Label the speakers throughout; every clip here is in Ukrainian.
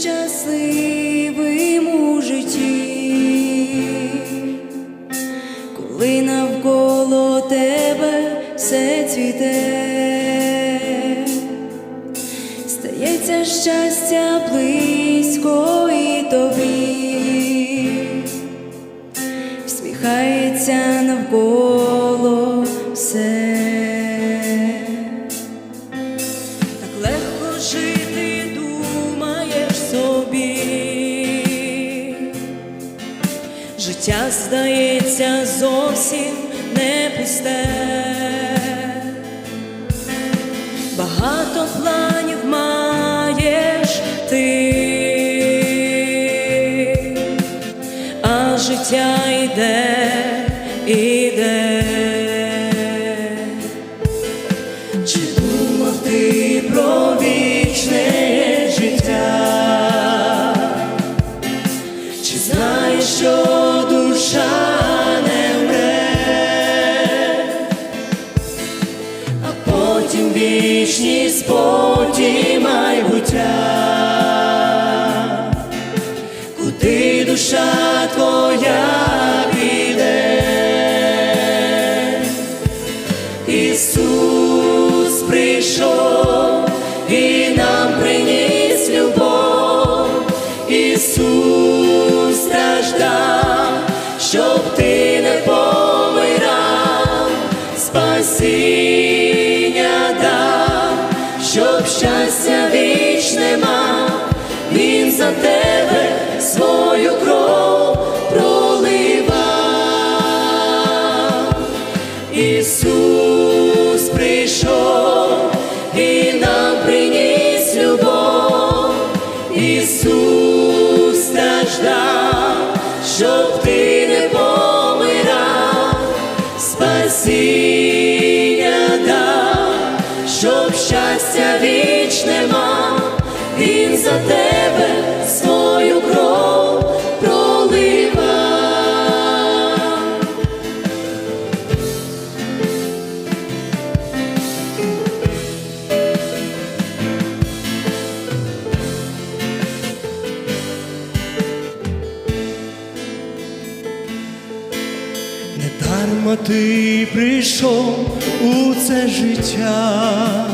Speaker 1: щасливим у житті, коли навколо тебе все цвіте, стається щастя плив. Життя здається зовсім не пусте. Багато планів маєш ти, а життя йде, іде. Вічність, потім майбуття, куди душа твоя піде? Ісус прийшов і нам приніс любов, Ісус страждав, щоб ти щоб щастя вічне мав, Він за тебе свою кров проливав. Ісус прийшов і нам приніс любов, Ісус страждав, щоб щастя вічне мав, Він за тебе свою кров проливав.
Speaker 2: Не дарма ти прийшов у це життя,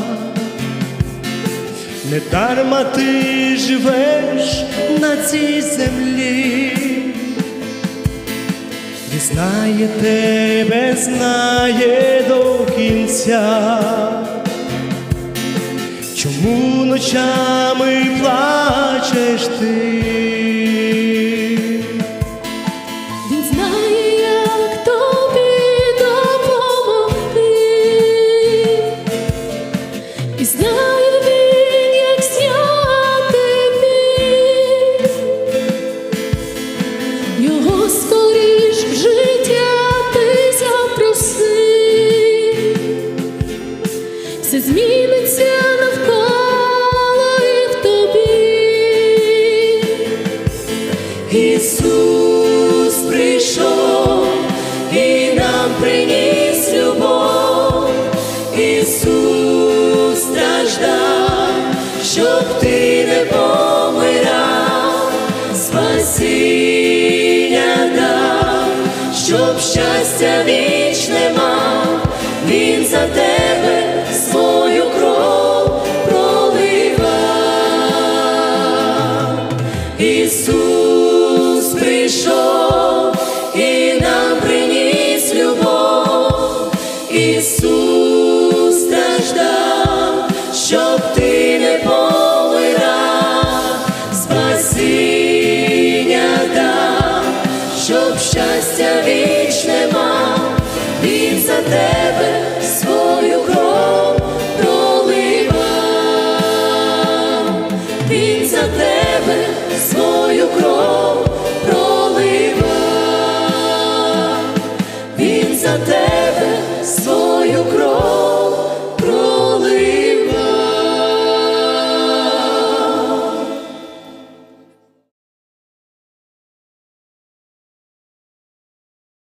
Speaker 2: не дарма ти живеш на цій землі, Він знає тебе, знає до кінця, чому ночами плачеш ти?
Speaker 1: Він знає, як тобі допомогти, і Ісус прийшов і нам приніс любов, Ісус страждав, щоб ти не помирав, спасіння дав, щоб щастя вічне мав, Він за тебе свою кров проливав. Ісус прийшов